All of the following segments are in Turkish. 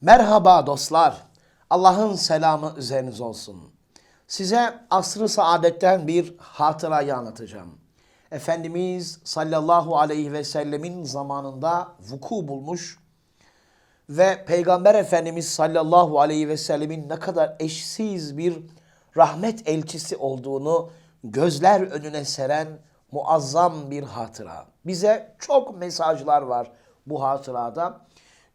Merhaba dostlar. Allah'ın selamı üzerinize olsun. Size asrı saadetten bir hatırayı anlatacağım. Efendimiz sallallahu aleyhi ve sellemin zamanında vuku bulmuş ve Peygamber Efendimiz sallallahu aleyhi ve sellemin ne kadar eşsiz bir rahmet elçisi olduğunu gözler önüne seren muazzam bir hatıra. Bize çok mesajlar var bu hatırada.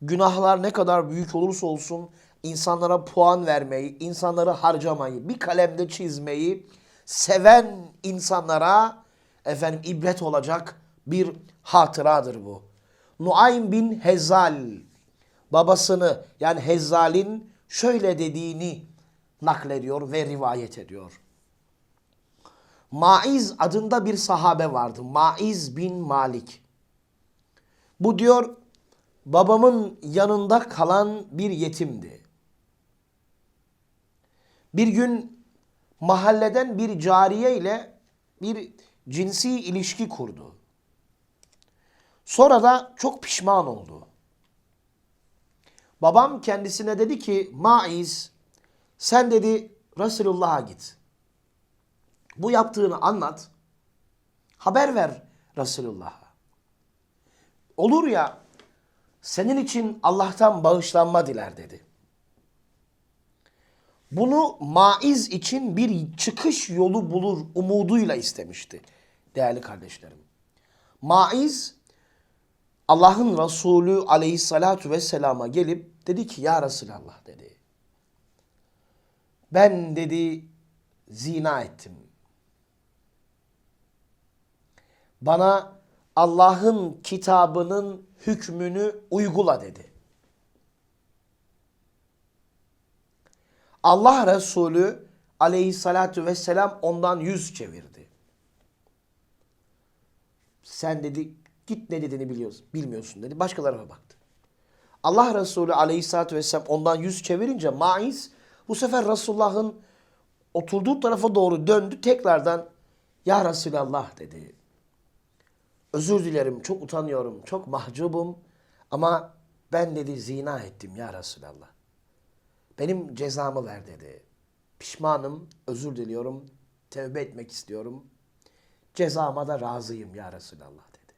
Günahlar ne kadar büyük olursa olsun insanlara puan vermeyi, insanları harcamayı, bir kalemde çizmeyi seven insanlara efendim ibret olacak bir hatıradır bu. Nuaym bin Hezal babasını yani Hezzal'in şöyle dediğini naklediyor ve rivayet ediyor. Maiz adında bir sahabe vardı. Maiz bin Malik. Bu diyor babamın yanında kalan bir yetimdi. Bir gün mahalleden bir cariye ile bir cinsi ilişki kurdu. Sonra da çok pişman oldu. Babam kendisine dedi ki Maiz sen dedi Resulullah'a git. Bu yaptığını anlat. Haber ver Resulullah'a. Olur ya senin için Allah'tan bağışlanma diler dedi. Bunu maiz için bir çıkış yolu bulur umuduyla istemişti değerli kardeşlerim. Maiz Allah'ın Resulü aleyhissalatu vesselama gelip dedi ki ya Resulallah dedi. Ben dedi zina ettim. Bana Allah'ın kitabının hükmünü uygula dedi. Allah Resulü aleyhissalatu vesselam ondan yüz çevirdi. Sen dedi git ne dediğini biliyorsun, bilmiyorsun dedi. Başkalarına baktı. Allah Resulü aleyhissalatu vesselam ondan yüz çevirince Maiz bu sefer Resulullah'ın oturduğu tarafa doğru döndü. Tekrardan ya Resulallah dedi. Özür dilerim, çok utanıyorum, çok mahcubum ama ben dedi zina ettim ya Resulallah. Benim cezamı ver dedi. Pişmanım, özür diliyorum, tevbe etmek istiyorum. Cezama da razıyım ya Resulallah dedi.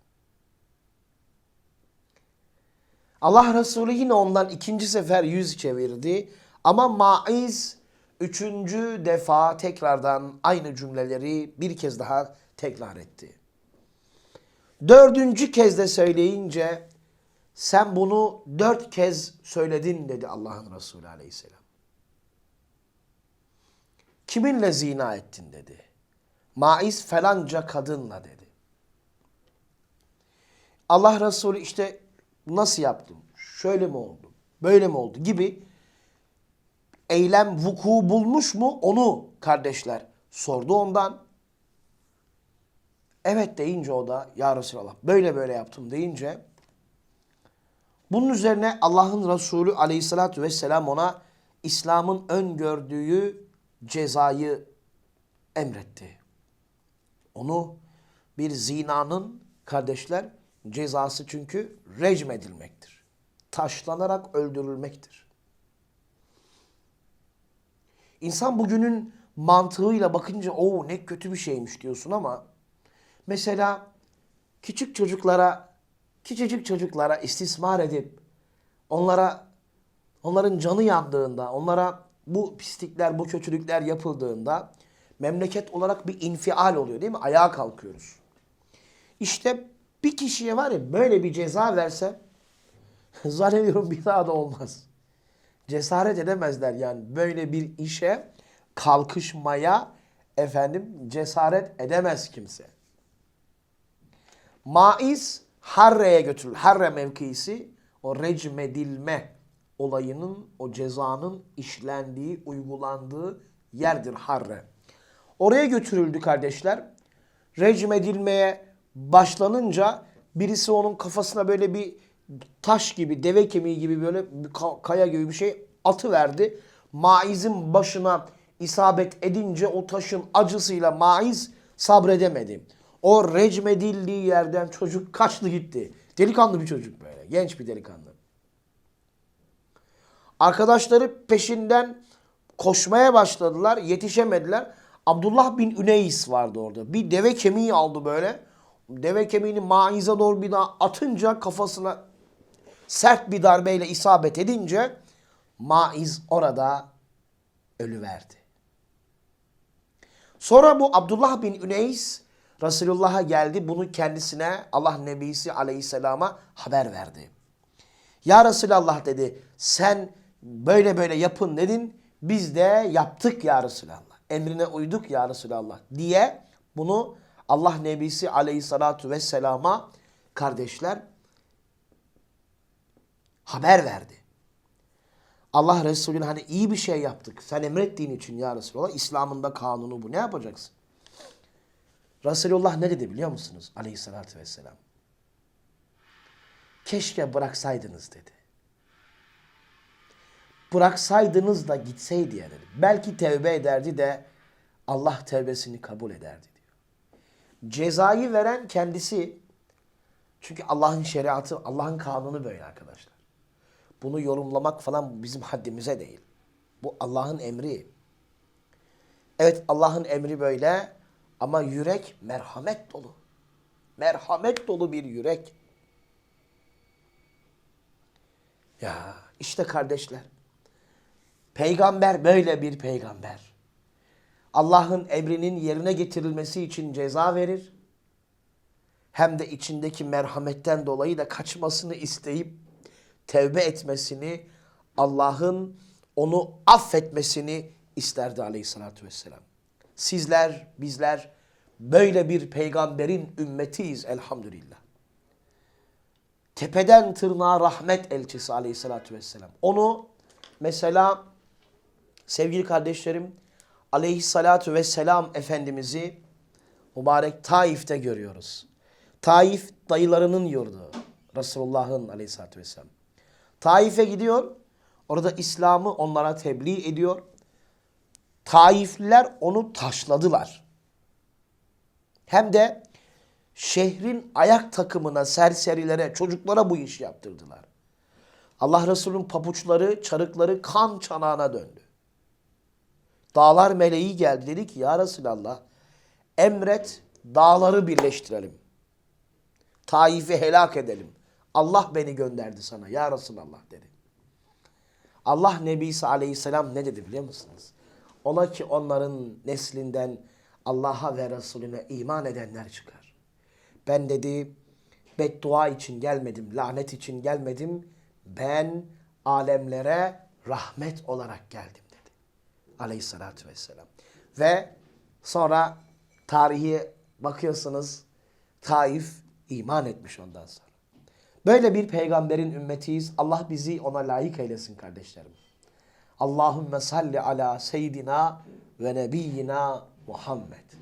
Allah Resulü yine ondan ikinci sefer yüz çevirdi. Ama Maiz üçüncü defa tekrardan aynı cümleleri bir kez daha tekrar etti. Dördüncü kez de söyleyince sen bunu dört kez söyledin dedi Allah'ın Resulü aleyhisselam. Kiminle zina ettin dedi. Maiz falanca kadınla dedi. Allah Resulü işte nasıl yaptım? Şöyle mi oldu? Böyle mi oldu? Gibi eylem vuku bulmuş mu? Onu kardeşler sordu ondan. Evet deyince o da ya Resulallah böyle böyle yaptım deyince bunun üzerine Allah'ın Resulü aleyhissalatü vesselam ona İslam'ın öngördüğü cezayı emretti. Onu bir zinanın kardeşler cezası çünkü recm edilmektir. Taşlanarak öldürülmektir. İnsan bugünün mantığıyla bakınca o ne kötü bir şeymiş diyorsun ama mesela küçük çocuklara küçücük çocuklara istismar edip onlara onların canı yandığında, onlara bu pislikler, bu kötülükler yapıldığında memleket olarak bir infial oluyor değil mi? Ayağa kalkıyoruz. İşte bir kişiye var ya böyle bir ceza verse zannediyorum bir daha da olmaz. Cesaret edemezler yani böyle bir işe kalkışmaya efendim cesaret edemez kimse. Maiz Harre'ye götürülür. Harre mevkisi o recmedilme olayının, o cezanın işlendiği, uygulandığı yerdir Harre. Oraya götürüldü kardeşler. Recmedilmeye başlanınca birisi onun kafasına böyle bir taş gibi, deve kemiği gibi böyle bir ka- kaya gibi bir şey atı verdi. Maiz'in başına isabet edince o taşın acısıyla Maiz sabredemedi. O recmedildiği yerden çocuk kaçtı gitti. Delikanlı bir çocuk böyle. Genç bir delikanlı. Arkadaşları peşinden koşmaya başladılar. Yetişemediler. Abdullah bin Üneys vardı orada. Bir deve kemiği aldı böyle. Deve kemiğini maize doğru bir daha atınca kafasına sert bir darbeyle isabet edince maiz orada ölüverdi. Sonra bu Abdullah bin Üneys Resulullah'a geldi. Bunu kendisine Allah Nebisi Aleyhisselam'a haber verdi. Ya Resulallah dedi sen böyle böyle yapın dedin. Biz de yaptık ya Resulallah. Emrine uyduk ya Resulallah diye bunu Allah Nebisi Aleyhisselatu Vesselam'a kardeşler haber verdi. Allah Resulü'nün hani iyi bir şey yaptık. Sen emrettiğin için ya Resulallah. İslam'ın da kanunu bu. Ne yapacaksın? Resulullah ne dedi biliyor musunuz? Aleyhissalatü vesselam. Keşke bıraksaydınız dedi. Bıraksaydınız da gitseydi ya dedi. Belki tevbe ederdi de Allah tevbesini kabul ederdi diyor. Cezayı veren kendisi. Çünkü Allah'ın şeriatı, Allah'ın kanunu böyle arkadaşlar. Bunu yorumlamak falan bizim haddimize değil. Bu Allah'ın emri. Evet Allah'ın emri böyle ama yürek merhamet dolu. Merhamet dolu bir yürek. Ya işte kardeşler. Peygamber böyle bir peygamber. Allah'ın emrinin yerine getirilmesi için ceza verir. Hem de içindeki merhametten dolayı da kaçmasını isteyip tevbe etmesini, Allah'ın onu affetmesini isterdi aleyhissalatü vesselam. Sizler, bizler böyle bir peygamberin ümmetiyiz elhamdülillah. Tepeden tırnağa rahmet elçisi aleyhissalatü vesselam. Onu mesela sevgili kardeşlerim aleyhissalatü vesselam Efendimiz'i mübarek Taif'te görüyoruz. Taif dayılarının yurdu. Resulullah'ın aleyhissalatü vesselam. Taif'e gidiyor. Orada İslam'ı onlara tebliğ ediyor. Taifliler onu taşladılar. Hem de şehrin ayak takımına, serserilere, çocuklara bu iş yaptırdılar. Allah Resulü'nün papuçları, çarıkları kan çanağına döndü. Dağlar meleği geldi dedi ki ya Resulallah emret dağları birleştirelim. Taif'i helak edelim. Allah beni gönderdi sana ya Resulallah dedi. Allah Nebisi Aleyhisselam ne dedi biliyor musunuz? Ola ki onların neslinden Allah'a ve Resulüne iman edenler çıkar. Ben dedi beddua için gelmedim, lanet için gelmedim. Ben alemlere rahmet olarak geldim dedi. Aleyhissalatü vesselam. Ve sonra tarihi bakıyorsunuz Taif iman etmiş ondan sonra. Böyle bir peygamberin ümmetiyiz. Allah bizi ona layık eylesin kardeşlerim. Allahümme salli ala seyyidina ve nebiyyina Muhammed.